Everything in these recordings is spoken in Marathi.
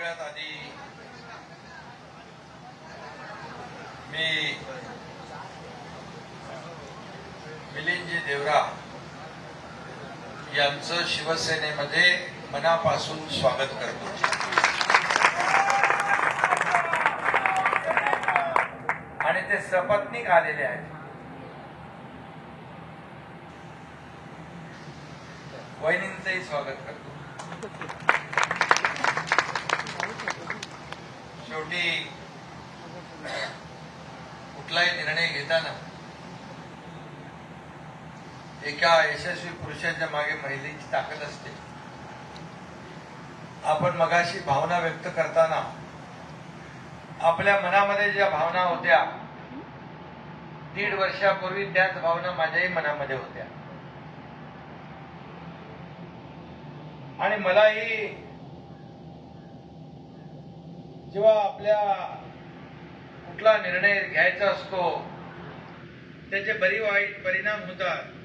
सगळ्यात आधी मी मिलिंदजी देवरा यांचं शिवसेनेमध्ये मनापासून स्वागत करतो. आणि ते सपत्नीक आलेले आहेत. वहिनींचंही स्वागत करतो शेवटी कुठलाही निर्णय घेताना एका यशस्वी पुरुषांच्या मागे महिलेची ताकद असते. आपण मगाशी भावना व्यक्त करताना आपल्या मनामध्ये ज्या भावना होत्या दीड वर्षापूर्वी त्याच भावना माझ्याही मनामध्ये होत्या. आणि मलाही जेव्हा आपल्या कुठला निर्णय घ्यायचा असतो त्याचे बरी वाईट परिणाम होतात.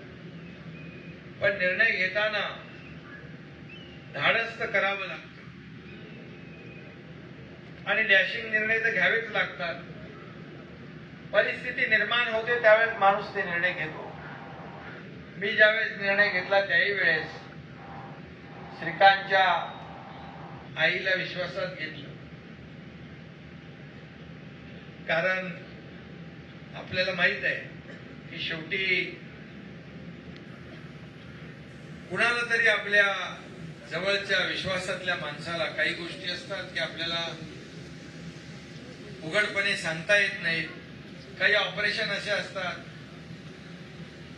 पण निर्णय घेताना धाडस तर करावं लागतं. आणि डॅशिंग निर्णय तर घ्यावेच लागतात. परिस्थिती निर्माण होते त्यावेळेस माणूस ते निर्णय घेतो. मी ज्यावेळेस निर्णय घेतला त्याही वेळेस श्रीकांतच्या आईला विश्वासात घेतलं. कारण आपल्याला माहीत आहे की शेवटी कुणाला तरी आपल्या जवळच्या विश्वासातल्या माणसाला काही गोष्टी असतात की आपल्याला उघडपणे सांगता येत नाहीत. काही ऑपरेशन असे असतात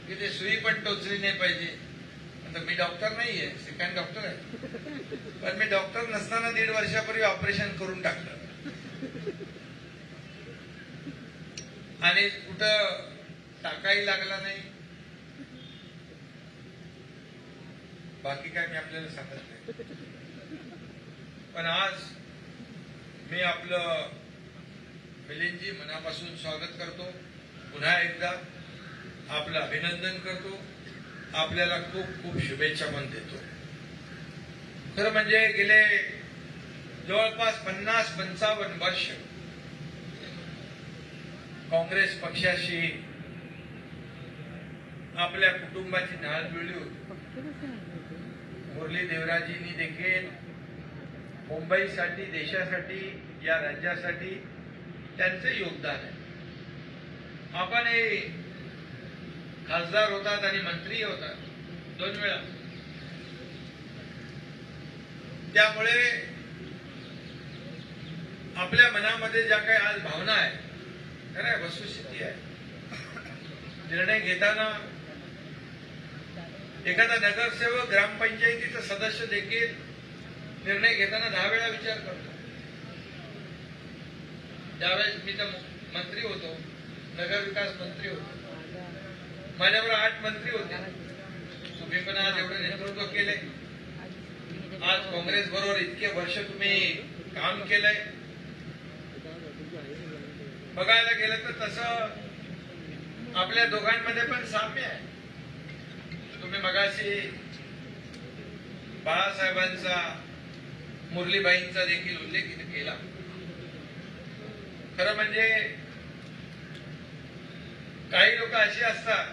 की ते सुई पण टोचली नाही पाहिजे. आता मी डॉक्टर नाहीये सेकंड डॉक्टर आहे. पण मी डॉक्टर नसताना दीड वर्षापूर्वी ऑपरेशन करून टाकलं. आणि कुठं टाकाही लागला नाही. बाकी काय मी आपल्याला सांगत नाही. पण आज मी आपलं मिलिंदजी मनापासून स्वागत करतो. पुन्हा एकदा आपलं अभिनंदन करतो. आपल्याला खूप खूप शुभेच्छा पण देतो. खरं म्हणजे गेले जवळपास पन्नास पंचावन्न वर्ष काँग्रेस पक्षाशी आपल्या कुटुंबाची नाळ जुळली होती. मुरली देवराजींनी देखील मुंबईसाठी देशासाठी या राज्यासाठी त्यांचं योगदान आहे. आपण हे खासदार होतात आणि मंत्री होतात दोन वेळा. त्यामुळे आपल्या मनामध्ये ज्या काही आज भावना आहे खरं वस्तुस्थिती आहे. निर्णय घेताना एखादा नगरसेवक ग्रामपंचायतीचा सदस्य देखील निर्णय घेताना दहा वेळा विचार करतो. त्यावेळेस मी तर मंत्री होतो नगर विकास मंत्री होतो. माझ्याबरोबर आठ मंत्री होते. तुम्ही पण आज एवढं नेतृत्व केले आज काँग्रेस बरोबर इतके वर्ष तुम्ही काम केलंय. बघायला गेलं तर तसं आपल्या दोघांमध्ये पण साम्य आहे. तुम्ही मगाशी बाळासाहेबांचा मुरलीबाईंचा देखील उल्लेख केला. खरं म्हणजे काही लोक अशी असतात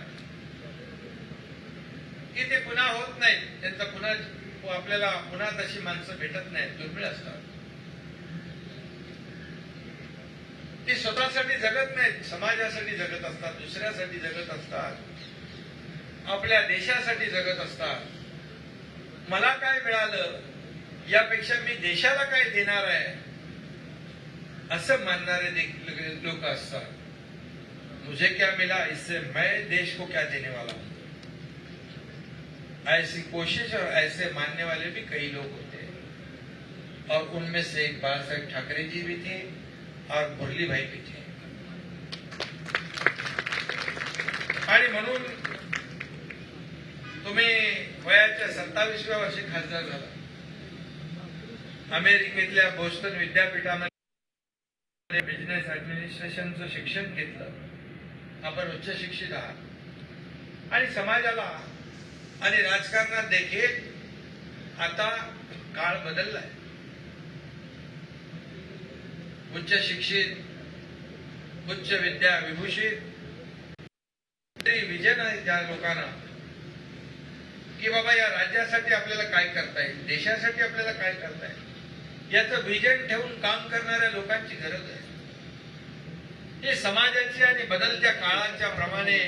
की ते पुन्हा होत नाहीत. त्यांचा पुन्हा आपल्याला पुन्हा तशी माणसं भेटत नाहीत. दुर्मिळ असतात. ती स्वतःसाठी जगत नाहीत. समाजासाठी जगत असतात. दुसऱ्यासाठी जगत असतात. आपल्या देशासाठी जगत असतात. मला काय मिळालं यापेक्षा मी देशाला काय देणार आहे असं मानणारे देखील लोक असतात. मुझे क्या मिला इससे मैं देश को क्या देने वाला हूं? ऐसी कोशिश और ऐसे मानने वाले भी कई लोग होते हैं। और उनमें से एक बाला साहब ठाकरे जी भी थे और मुरली भाई भी थे। आणि म्हणून तुम्ही वयाच्या सत्तावीसव्या वर्षी खासदार झाला. अमेरिकेतल्या बोस्टन विद्यापीठामध्ये बिझनेस ऍडमिनिस्ट्रेशनचं शिक्षण घेतलं. आपण उच्च शिक्षित आहात. आणि समाजाला आणि राजकारणात देखील आता काळ बदललाय. उच्च शिक्षित उच्च विद्या विभूषित विजन आहे त्या लोकांना की बाबा या राज्यासाठी आपल्याला काय करता येईल? देशासाठी आपल्याला काय करता येईल? याचं विजन ठेवून काम करणाऱ्या लोकांची गरज आहे. हे समाजाची आणि बदलत्या काळाच्या प्रमाणे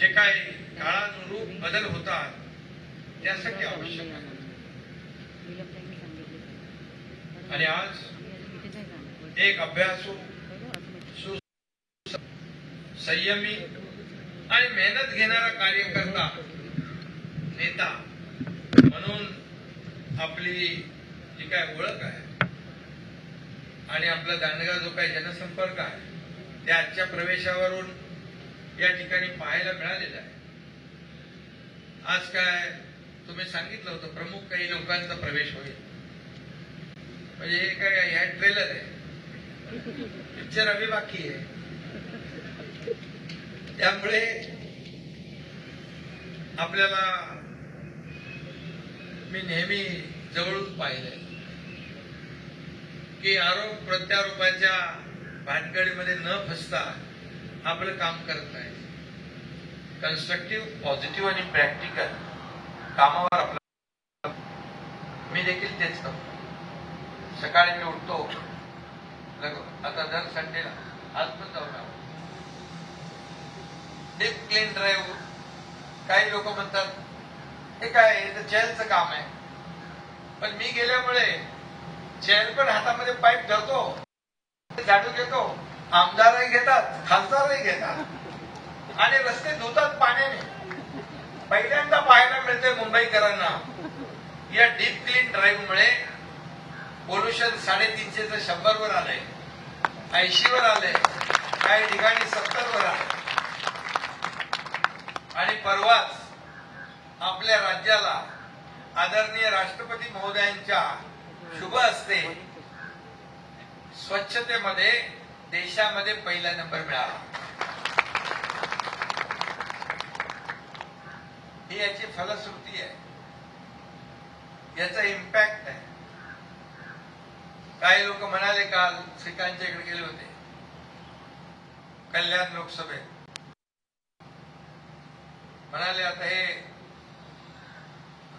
जे काय काळानुरूप बदल होतात त्यासाठी आवश्यक आहे. आणि आज एक अभ्यासू सु- संयमी आणि मेहनत घेणारा कार्यकर्ता नेता म्हणून आपली जी काय ओळख आहे आणि आपला दांडगा जो काही जनसंपर्क आहे त्या आजच्या प्रवेशावरून या ठिकाणी पाहायला मिळालेलं आहे. आज काय तुम्ही सांगितलं होतं प्रमुख काही लोकांचा प्रवेश होईल. म्हणजे हे काय ह्या ट्रेलर आहे. पिक्चर अभी बाकी आहे. त्यामुळे आपल्याला मी नेहमी जवळून पाहिले की आरोप प्रत्यारोपाच्या भानगडीमध्ये न फसता आपलं काम करत नाही कन्स्ट्रक्टिव्ह पॉझिटिव्ह आणि प्रॅक्टिकल कामावर आपलं मी देखील तेच करतो. सकाळी मी उठतो आता दर संडेला आज पण जाऊन डीप क्लीन ड्राईव्ह काही लोक म्हणतात हे काय हे तर काम आहे. पण मी गेल्यामुळे जेल पण हातामध्ये पाईप धरतो झाडू घेतो आमदारही घेतात खासदारही घेतात. आणि रस्ते धुतात पाण्याने. पहिल्यांदा पाहायला मिळते मुंबईकरांना या डीप क्लीन ड्राईव्ह मुळे पोल्युशन तर शंभर वर आलंय ऐंशी वर आलंय काही ठिकाणी सत्तर वर आलंय. आणि परवाच आपल्या राज्याला आदरणीय राष्ट्रपती महोदयांच्या शुभ हस्ते स्वच्छतेमध्ये देशामध्ये पहिला नंबर मिळाला. ही याची फलश्रुती आहे. याचा इम्पॅक्ट आहे. काही लोक म्हणाले काल श्रीकांतच्या इकडे गेले होते. कल्याण लोकसभेत. म्हणाले आता हे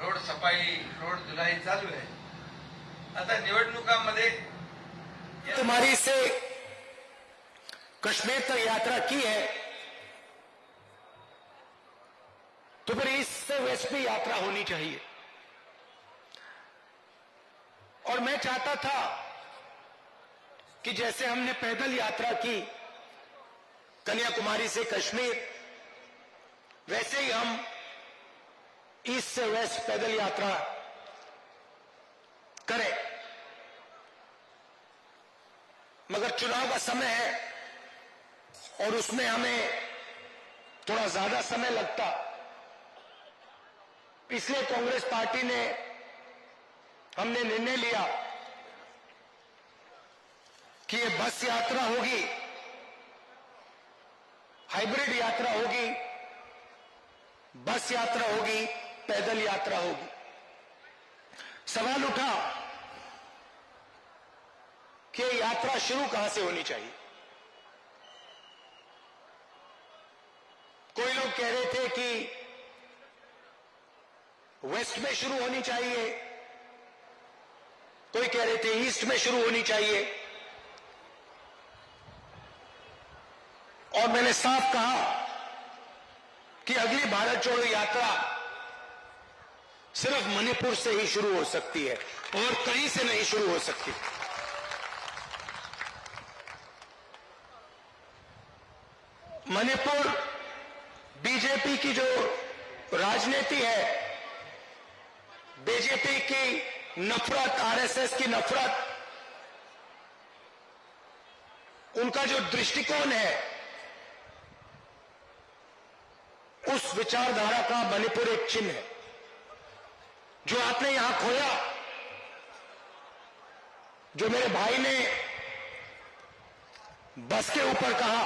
रोड सफ़ाई, रोड धुलाई चालू आहे. आता निवडणुकांमध्ये तुम्हारी से कश्मीर तक यात्रा की है? तो फिर इससे वेस्ट भी यात्रा होनी चाहिए। और मैं चाहता था कि जैसे हमने पैदल यात्रा की, कन्याकुमारी से कश्मीर, वैसे ही हम ईस्ट से वेस्ट पैदल यात्रा करें। मगर चुनाव का समय है और उसमें हमें थोड़ा ज़्यादा समय लगता। इसलिए कांग्रेस पार्टी ने हमने निर्णय लिया कि ये बस यात्रा होगी, हाइब्रिड यात्रा होगी, बस यात्रा होगी पैदल यात्रा होगी। सवाल उठा कि यात्रा शुरू कहाँ से होनी चाहिए? कोई लोग कह रहे थे कि वेस्ट में शुरू होनी चाहिए। कोई कह रहे थे ईस्ट में शुरू होनी चाहिए। और मैंने साफ़ कहा कि अगली भारत जोड़ो यात्रा सिर्फ़ मणिपुर से ही शुरू हो सकती है और कहीं से नहीं शुरू हो सकती। मणिपुर बीजेपी की जो राजनीति है, बीजेपी की नफरत, आरएसएस की नफरत, उनका जो दृष्टिकोण है, उस विचारधारा का मणिपुर एक चिन्ह है। जो आपने यहाँ खोया, जो मेरे भाई ने बस के ऊपर कहा,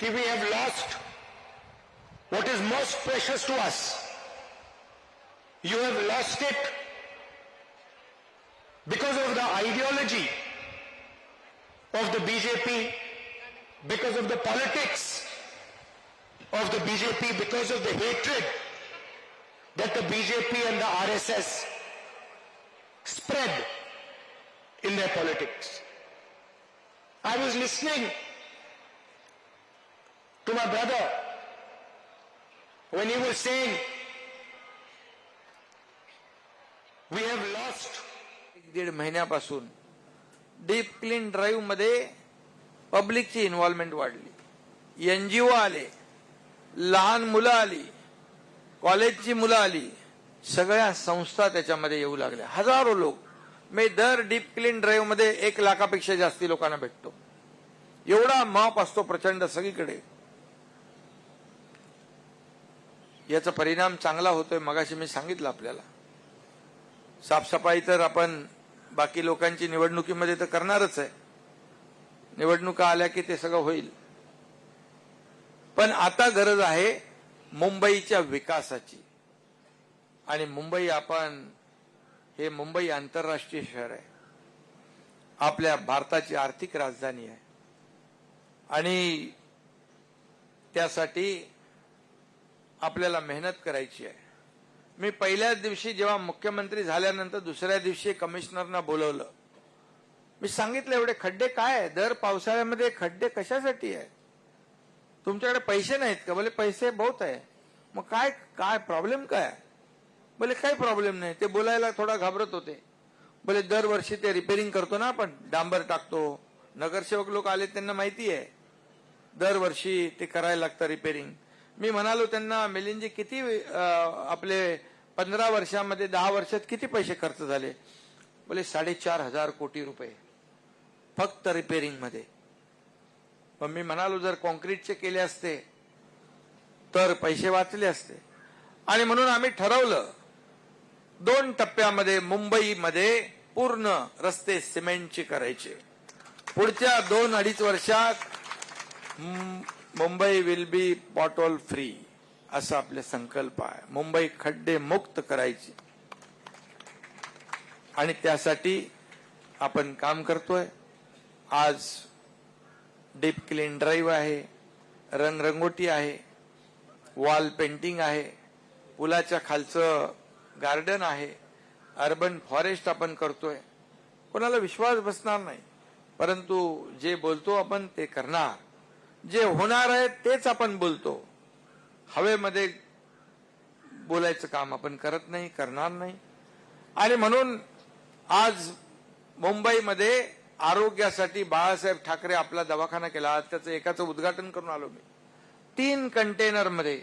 कि we have lost what is most precious to us you have lost it because of the ideology of the BJP because of the politics of the BJP, because of the hatred that the BJP and the RSS spread in their politics. I was listening to my brother when he was saying, we have lost दीड महिन्यापासून डीप क्लीन ड्राईव्हमध्ये पब्लिकची इन्व्हॉल्वमेंट वाढली एनजीओ आले लहान मुलं आली कॉलेजची मुलं आली सगळ्या संस्था त्याच्यामध्ये येऊ लागल्या. हजारो लोक. मी दर डीप क्लीन ड्राईव्हमध्ये एक लाखापेक्षा जास्ती लोकांना भेटतो. एवढा माप असतो प्रचंड सगळीकडे. याचा परिणाम चांगला होतोय मगाशी मी सांगितलं आपल्याला. साफसफाई तर आपण बाकी लोकांची निवडणुकीमध्ये तर करणारच आहे. निवडणुका आल्या की ते सगळं होईल. पण आता गरज आहे मुंबईच्या विकासाची. आणि मुंबई आपण हे मुंबई आंतरराष्ट्रीय शहर आहे. आपल्या भारताची आर्थिक राजधानी आहे. आणि त्यासाठी आपल्याला मेहनत करायची आहे. मी पहिल्याच दिवशी जेव्हा मुख्यमंत्री झाल्यानंतर दुसऱ्या दिवशी कमिशनरना बोलवलं. मी सांगितलं एवढे खड्डे काय आहे? दर पावसाळ्यामध्ये खड्डे कशासाठी आहे तुमच्याकडे पैसे नाहीत का? बोले पैसे बहुत आहे. मग काय काय प्रॉब्लेम काय? बोले काही प्रॉब्लेम नाही. ते बोलायला थोडा घाबरत होते. बोले दरवर्षी ते रिपेरिंग करतो ना आपण. डांबर टाकतो. नगरसेवक लोक आले त्यांना माहिती आहे. दरवर्षी ते करायला लागतं रिपेरिंग मी म्हणालो त्यांना मिलिंदजी किती आपले पंधरा वर्षामध्ये दहा वर्षात किती पैसे खर्च झाले? बोले साडेचार हजार कोटी रुपये. फक्त रिपेरिंगमध्ये. पण मी म्हणालो जर कॉन्क्रीटचे केले असते तर पैसे वाचले असते. आणि म्हणून आम्ही ठरवलं दोन टप्प्यामध्ये मुंबईमध्ये पूर्ण रस्ते सिमेंटचे करायचे. पुढच्या दोन अडीच वर्षात Mumbai will be bottle free असा आपला संकल्प आहे. मुंबई खड्डे मुक्त करायची. आणि त्यासाठी आपण काम करतोय. आज डीप क्लीन ड्राईव्ह आहे रंगरंगोटी आहे वॉल पेंटिंग आहे पुलाच्या खालचं गार्डन आहे अर्बन फॉरेस्ट आपण करतोय. कोणाला विश्वास बसणार नाही. परंतु जे बोलतो आपण ते करणार. जे होणार आहे तेच आपण बोलतो. हवेमध्ये बोलायचं काम आपण करत नाही करणार नाही. आणि म्हणून आज मुंबईमध्ये आरोग्यासाठी बाळासाहेब ठाकरे आपला दवाखाना केला. त्याचं एकाचं उद्घाटन करून आलो मी. तीन कंटेनरमध्ये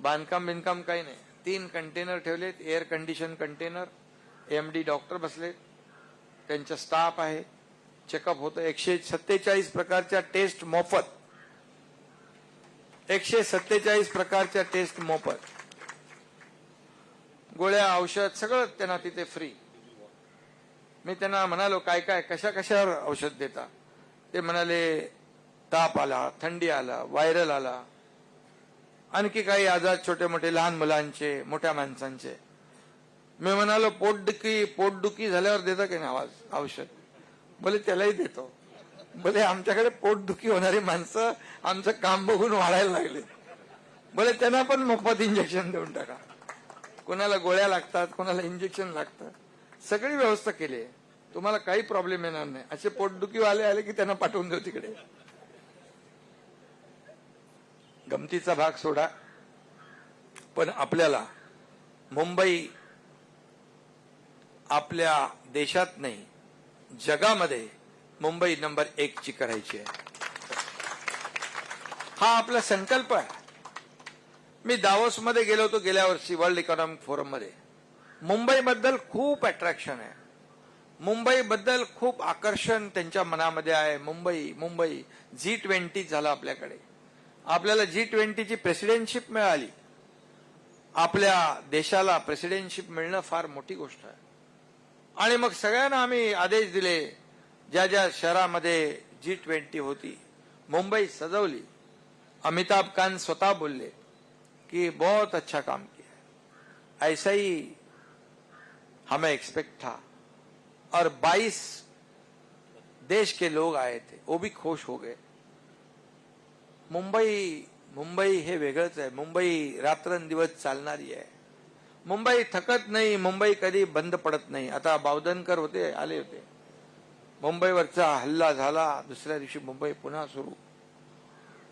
बांधकाम बिनकाम काही नाही. तीन कंटेनर ठेवलेत. Air condition container MD doctor बसलेत. त्यांचा स्टाफ आहे. चेकअप होतं. एकशे सत्तेचाळीस प्रकारच्या टेस्ट मोफत. एकशे सत्तेचाळीस प्रकारच्या टेस्ट मोफत. गोळ्या औषध सगळं त्यांना तिथे फ्री मी त्यांना म्हणालो काय काय कशा कशावर औषध देता? ते म्हणाले ताप आला थंडी आला व्हायरल आला. आणखी काही आजार छोटे मोठे लहान मुलांचे मोठ्या माणसांचे. मी म्हणालो पोटदुखी पोटदुखी झाल्यावर देता की नाही आवाज औषध? बोले त्यालाही देतो. बोले आमच्याकडे पोटदुखी होणारी माणसं आमचं काम बघून वाढायला लागले. बोले त्यांना पण मोफत इंजेक्शन देऊन टाका. कोणाला गोळ्या लागतात कोणाला इंजेक्शन लागतं. सगळी व्यवस्था केली आहे. तुम्हाला काही प्रॉब्लेम येणार नाही. असे पोटदुखीवाले आले की त्यांना पाठवून देऊ तिकडे. गमतीचा भाग सोडा. पण आपल्याला मुंबई आपल्या देशात नाही जगामध्ये मुंबई नंबर एक ची करायची आहे. हा आपला संकल्प आहे. मी दावोस मध्ये गेलो होतो गेल्या वर्षी वर्ल्ड इकॉनॉमिक फोरममध्ये. मुंबईबद्दल खूप अट्रॅक्शन आहे. मुंबईबद्दल खूप आकर्षण त्यांच्या मनामध्ये आहे. मुंबई मुंबई जी ट्वेंटी झालं आपल्याकडे. आपल्याला जी ट्वेंटीची प्रेसिडेंटशिप मिळाली. आपल्या देशाला प्रेसिडेंटशिप मिळणं फार मोठी गोष्ट आहे. आणि मग सगळ्यांना आम्ही आदेश दिले ज्या ज्या शहरामध्ये जी ट्वेंटी होती मुंबई सजवली. अमिताभ कांत स्वतः बोलले कि बहुत अच्छा काम किया ऐसा ही हमें एक्सपेक्ट था। और 22 देश के लोग आए थे वो भी खुश हो गए। मुंबई मुंबई हे वेगळंच आहे. मुंबई रात्रंदिवस चालणारी आहे. मुंबई थकत नाही मुंबई कधी बंद पडत नाही. आता बावधनकर होते आले होते. मुंबईवरचा हल्ला झाला दुसऱ्या दिवशी मुंबई पुन्हा सुरू.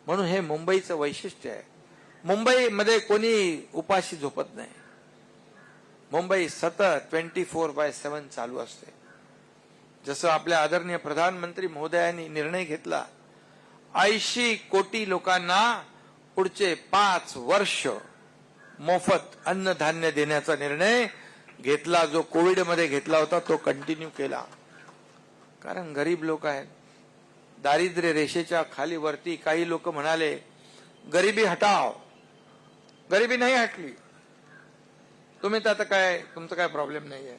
म्हणून हे मुंबईचं वैशिष्ट्य आहे. मुंबईमध्ये कोणी उपाशी झोपत नाही. मुंबई सतत ट्वेंटी फोर बाय सेवन चालू असते. जसं आपल्या आदरणीय प्रधानमंत्री महोदयांनी निर्णय घेतला ऐंशी कोटी लोकांना पुढचे पाच वर्ष मोफत अन्नधान्य देण्याचा निर्णय घेतला जो कोविडमध्ये घेतला होता तो कंटिन्यू केला. कारण गरीब लोक आहेत. दारिद्र्य रेषेच्या खाली वरती काही लोक म्हणाले गरिबी हटाव गरिबी नाही हटली. तुम्ही तर आता काय तुमचा काय प्रॉब्लेम नाही आहे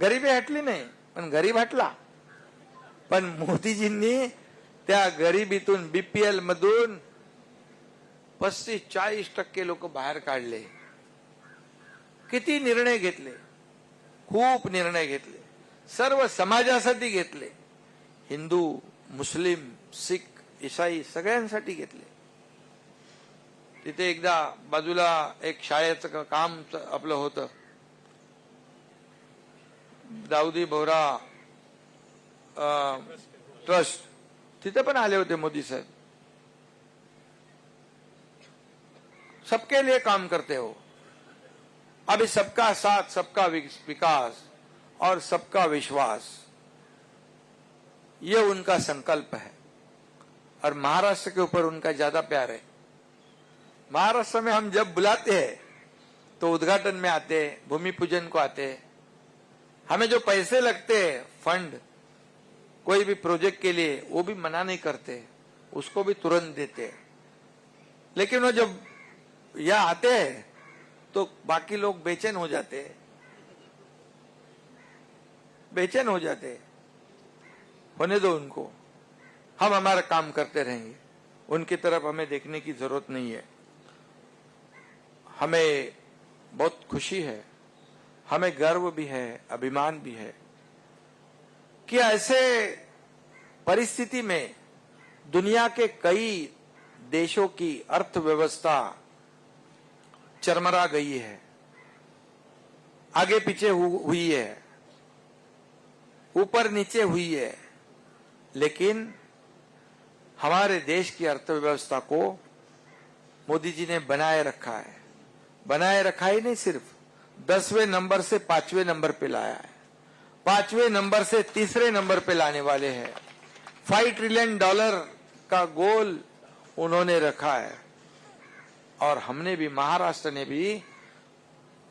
गरिबी हटली नाही पण गरीब हटला. पण मोदीजींनी त्या गरिबीतून बीपीएल मधून पस्तीस चाळीस टक्के लोक बाहेर काढले. किती निर्णय घेतले? खूप निर्णय घेतले. सर्व समाजासाठी घेतले. हिंदू मुस्लिम सिख ईसाई सगळ्यांसाठी घेतले. तिथे एकदा बाजूला एक शाळेचं काम आपलं होतं. दाऊदी बोहरा ट्रस्ट, तिथे पण आले होते मोदी साहेब. सबके लिए काम करते हो. अभी सबका साथ, सबका विकास और सबका विश्वास, ये उनका संकल्प है। और महाराष्ट्र के ऊपर उनका ज़्यादा प्यार है। महाराष्ट्र में हम जब बुलाते हैं तो उद्घाटन में आते हैं, भूमि पूजन को आते हैं। हमें जो पैसे लगते हैं, फंड, कोई भी प्रोजेक्ट के लिए, वो भी मना नहीं करते, उसको भी तुरंत देते लेकिन वो जब यह आते हैं तो बाकी लोग बेचैन हो जाते हैं। बेचैन हो जाते हैं। होने दो उनको। हम हमारा काम करते रहेंगे। उनकी तरफ़ हमें देखने की ज़रूरत नहीं है। हमें बहुत खुशी है, हमें गर्व भी है, अभिमान भी है कि ऐसे परिस्थिति में दुनिया के कई देशों की अर्थव्यवस्था चरमरा गई है, आगे पीछे हुई है, ऊपर नीचे हुई है, लेकिन हमारे देश की अर्थव्यवस्था को मोदी जी ने बनाए रखा है। बनाए रखा ही नहीं सिर्फ़। दसवें नंबर से पाँचवें नंबर पे लाया है। पाँचवें नंबर से तीसरे नंबर पे लाने वाले हैं। फाइव ट्रिलियन डॉलर का गोल उन्होंने रखा है। और हमने भी, महाराष्ट्र ने भी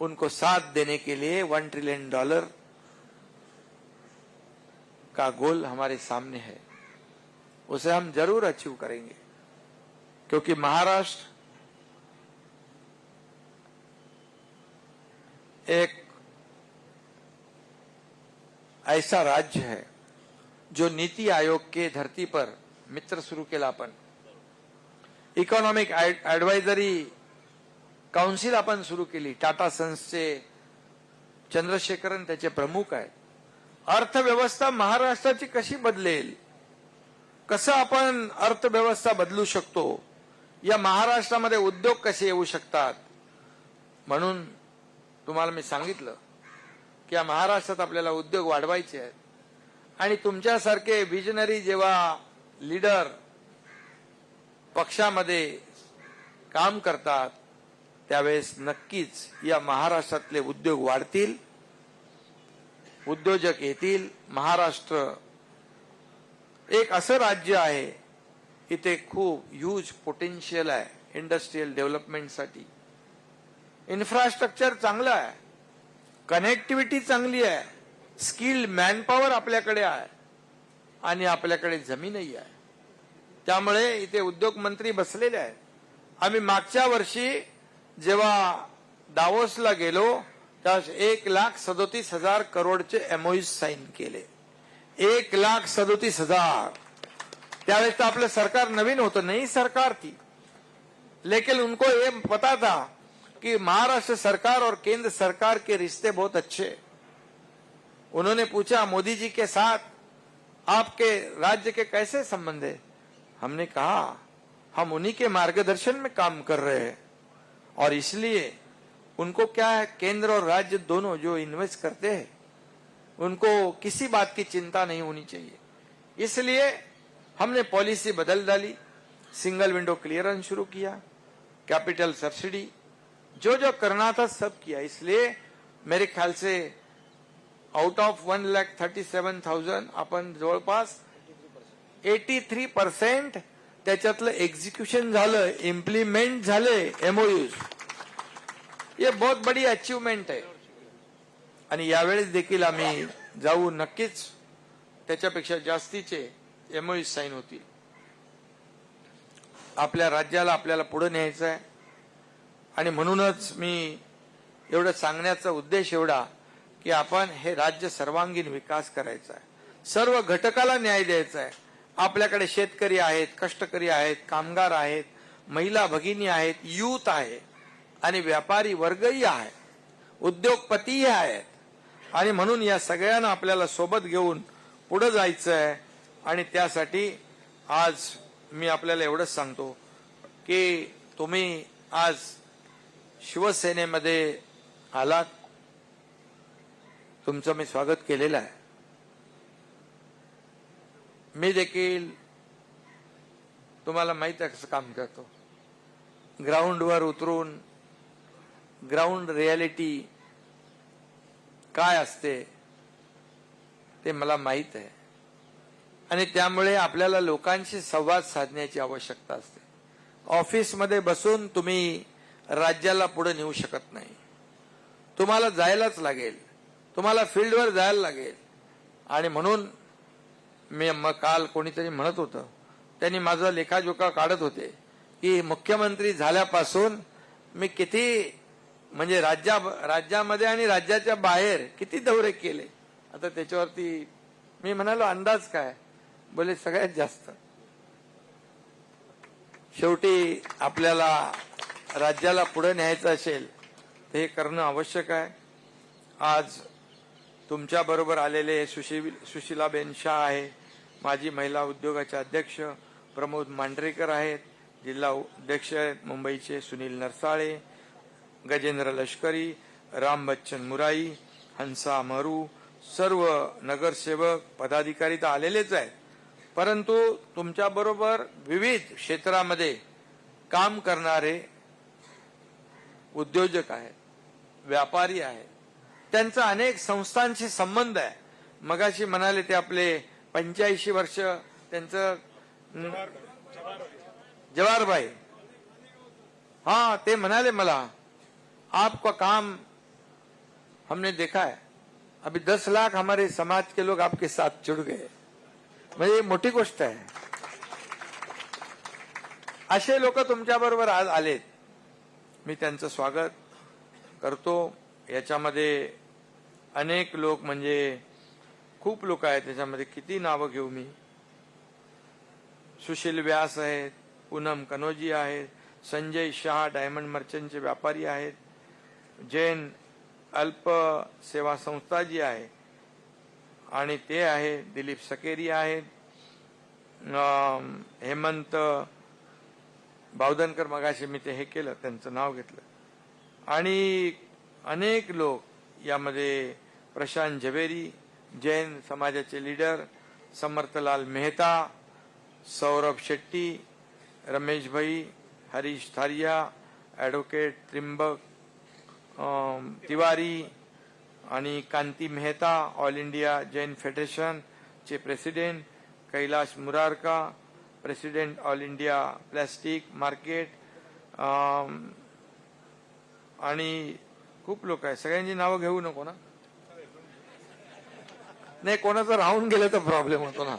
उनको साथ देने के लिए वन ट्रिलियन डॉलर का गोल हमारे सामने है। उसे हम ज़रूर अचीव करेंगे। क्योंकि महाराष्ट्र एक ऐसा राज्य है जो नीति आयोग के धरती पर मित्र सुरू केला आपण इकॉनॉमिक ऍडवायझरी काउन्सिल आपण सुरू केली टाटा सन्सचे चंद्रशेखरन त्याचे प्रमुख आहेत अर्थव्यवस्था महाराष्ट्राची कशी बदलेल? कसं आपण अर्थव्यवस्था बदलू शकतो? या महाराष्ट्रामध्ये उद्योग कसे येऊ शकतात? म्हणून तुम्हाला मी सांगितलं की या महाराष्ट्रात आपल्याला उद्योग वाढवायचे आहेत. आणि तुमच्यासारखे विजनरी जेव्हा लीडर पक्षामध्ये काम करतात त्यावेळेस नक्कीच या महाराष्ट्रातले उद्योग वाढतील उद्योजक येतील. महाराष्ट्र एक असं राज्य आहे इथे खूप ह्यूज पोटेन्शियल आहे इंडस्ट्रीयल डेव्हलपमेंटसाठी इन्फ्रास्ट्रक्चर चांगलं आहे. कनेक्टिव्हिटी चांगली आहे. स्किल्ड मॅनपॉवर आपल्याकडे आहे. आणि आपल्याकडे जमीनही आहे. त्यामुळे इथे उद्योग मंत्री बसलेले आहेत. आम्ही मागच्या वर्षी जेव्हा दावोसला गेलो त्यावेळेस एक लाख सदोतीस हजार करोडचे एमओईज साईन केले. एक लाख सदोतीस हजार. त्यावेळेस तर आपलं सरकार नवीन होतं नाही सरकार थी लेकिन उनको ये पता था कि महाराष्ट्र सरकार और केंद्र सरकार के रिश्ते बहुत अच्छे उन्होंने पूछा, मोदी जी के साथ आपके राज्य के कैसे संबंध है? हमने कहा, हम उन्हीं के मार्गदर्शन में काम कर रहे हैं। और इसलिए उनको क्या है, केंद्र और राज्य दोनों जो इन्वेस्ट करते हैं, उनको किसी बात की चिंता नहीं होनी चाहिए। इसलिए हमने पॉलिसी बदल डाली सिंगल विंडो क्लियरेंस शुरू किया कैपिटल सब्सिडी जो जो करना था सब किया। इसलिए मेरे ख्याल से out of one lakh thirty seven thousand आपण जवळपास एटी थ्री पर्सेंट त्याच्यातलं एक्झिक्युशन झालं इम्प्लिमेंट झाले एमओयूज हे बहुत बडी अचीवमेंट आहे आणि यावेळेस देखील आम्ही जाऊ नक्कीच त्याच्यापेक्षा जास्तीचे एमओयूज साईन होतील. आपल्या राज्याला आपल्याला पुढे न्यायचं आहे. आणि म्हणूनच मी एवढं सांगण्याचा उद्देश एवढा की आपण हे राज्य सर्वांगीण विकास करायचा आहे. सर्व घटकाला न्याय द्यायचा आहे. आपल्याकडे शेतकरी आहेत कष्टकरी आहेत कामगार आहेत महिला भगिनी आहेत युथ आहे आणि व्यापारी वर्गही आहे. उद्योगपतीही आहेत. आणि म्हणून या सगळ्यांना आपल्याला सोबत घेऊन पुढे जायचं आहे. आणि त्यासाठी आज मी आपल्याला एवढंच सांगतो की तुम्ही आज शिवसेनेमध्ये आलात तुमचं मी स्वागत केलेलं आहे. मी देखील तुम्हाला माहीत आहे कसं काम करतो. ग्राउंडवर उतरून ग्राउंड रियालिटी काय असते ते मला माहीत आहे. आणि त्यामुळे आपल्याला लोकांशी संवाद साधण्याची आवश्यकता असते. ऑफिसमध्ये बसून तुम्ही राज्याला पुढे नेऊ शकत नाही. तुम्हाला जायलाच लागेल. तुम्हाला फील्डवर जायला लागेल. आणि म्हणून मी मग काल कोणीतरी म्हणत होतं. त्यांनी माझा लेखाजोखा काढत होते. की मुख्यमंत्री झाल्यापासून मी किती म्हणजे राज्या राज्यामध्ये आणि राज्याच्या बाहेर किती दौरे केले. आता त्याच्यावरती मी म्हणालो अंदाज काय? बोले सगळ्यात जास्त. शेवटी आपल्याला राज्याला पुढे न्यायचं असेल तर हे करणं आवश्यक आहे. आज तुमच्याबरोबर आलेले आलेले सुशील सुशीलाबेन शाह आहे. माजी महिला उद्योगाचे अध्यक्ष प्रमोद मांढरेकर आहेत. जिल्हा अध्यक्ष आहेत मुंबईचे सुनील नरसाळे गजेंद्र लष्करी राम बच्चन मुराई हंसा मरू सर्व नगरसेवक पदाधिकारी तर आलेलेच आहेत. परंतु तुमच्याबरोबर विविध क्षेत्रामध्ये काम करणारे उद्योजक आहेत व्यापारी आहेत त्यांचा अनेक संस्थांशी संबंध आहे. मगाशी म्हणाले ते आपले पंच्याऐंशी वर्ष त्यांचं जवाहरभाई. हाँ ते म्हणाले मला आपका काम हमने देखा है. अभी दस लाख हमारे समाज के लोग आपके साथ जुड़ गए. म्हणजे मोठी गोष्ट आहे. असे लोक तुमच्या बरोबर आज आलेत. मी त्यांचं स्वागत करतो. याच्यामध्ये अनेक लोक म्हणजे खूप लोक आहेत. त्याच्यामध्ये किती नावं घेऊ मी? सुशील व्यास आहेत पूनम कनोजी आहेत संजय शहा डायमंड मर्चंटचे व्यापारी आहेत जैन अल्प सेवा संस्था जी आहे आणि ते आहे दिलीप सकेरी आहेत हेमंत बावधनकर मगाशी मी ते हे केलं त्यांचं नाव घेतलं. आणि अनेक लोक यामध्ये प्रशांत झवेरी जैन समाजाचे लीडर समर्थलाल मेहता सौरभ शेट्टी रमेश भाई हरीश थारिया ॲडव्होकेट त्रिंबक तिवारी आणि Kanti Mehta all India Jain federation चे president Kailash Murarka president all India plastic market आणि खूप लोक आहेत. सगळ्यांची नावं घेऊ नको ना? नाही कोणाचं राहून गेलं तर प्रॉब्लेम होतो ना.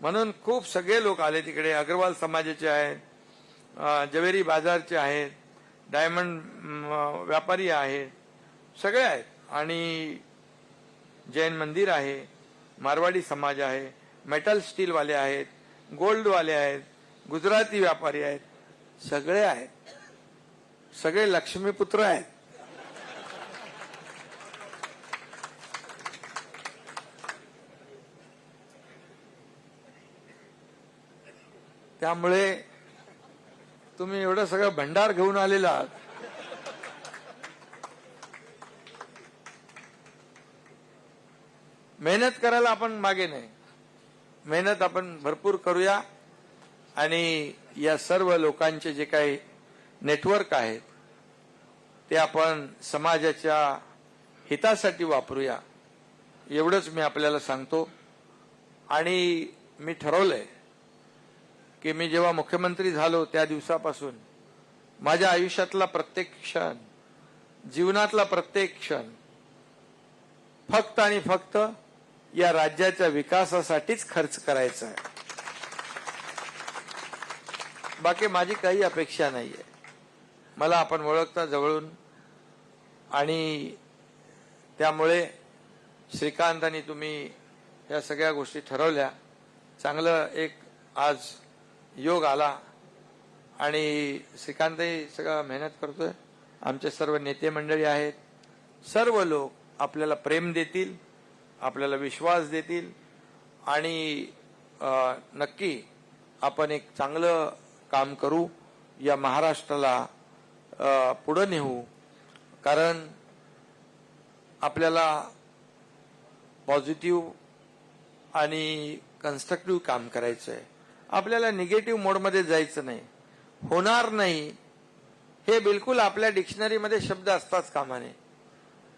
म्हणून खूप सगळे लोक आले तिकडे. अग्रवाल समाजाचे आहेत जवेरी बाजारचे आहेत डायमंड व्यापारी आहेत सगळे आहेत. आणि जैन मंदिर आहे मारवाडी समाज आहे मेटल स्टीलवाले आहेत गोल्डवाले आहेत गुजराती व्यापारी आहेत सगळे आहेत. सगळे लक्ष्मीपुत्र आहेत. त्यामुळे तुम्ही एवढं सगळं भंडार घेऊन आलेला आहात. मेहनत करायला आपण मागे नाही. मेहनत आपण भरपूर करूया. आणि या सर्व लोकांचे जे काही नेटवर्क आहेत ते आपण समाजाच्या हितासाठी वापरूया. एवढंच मी आपल्याला सांगतो. आणि मी ठरवलंय की मी जेव्हा मुख्यमंत्री झालो त्या दिवसापासून माझ्या आयुष्यातला प्रत्येक क्षण जीवनातला प्रत्येक क्षण फक्त आणि फक्त या राज्याच्या विकासासाठीच खर्च करायचा आहे. बाकी माझी काही अपेक्षा नाही आहे मला आपण ओळखता जवळून आणि त्यामुळे श्रीकांत तुम्ही या सगळ्या गोष्टी ठरवल्या. चांगलं एक आज योग आला आणि श्रीकांतही सगळं मेहनत करतोय. आमचे सर्व नेते मंडळी आहेत. सर्व लोक आपल्याला प्रेम देतील. आपल्याला विश्वास देतील आणि नक्की आपण एक चांगलं काम करू या महाराष्ट्राला पुढं नेऊ. कारण आपल्याला पॉझिटिव्ह आणि कन्स्ट्रक्टिव्ह काम करायचं आहे आपल्याला निगेटिव्ह मोडमध्ये जायचं नाही. होणार नाही हे बिलकुल आपल्या डिक्शनरीमध्ये शब्द असताच कामाने.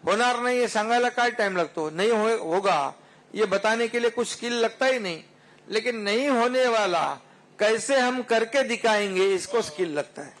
होणार नहीं ये सांगायला का टाइम लगतो? नहीं होगा. ये बताने के लिए कुछ स्किल लगता ही नहीं. लेकिन नहीं होने वाला, कैसे हम करके दिखाएँगे, इसको स्किल लगता है।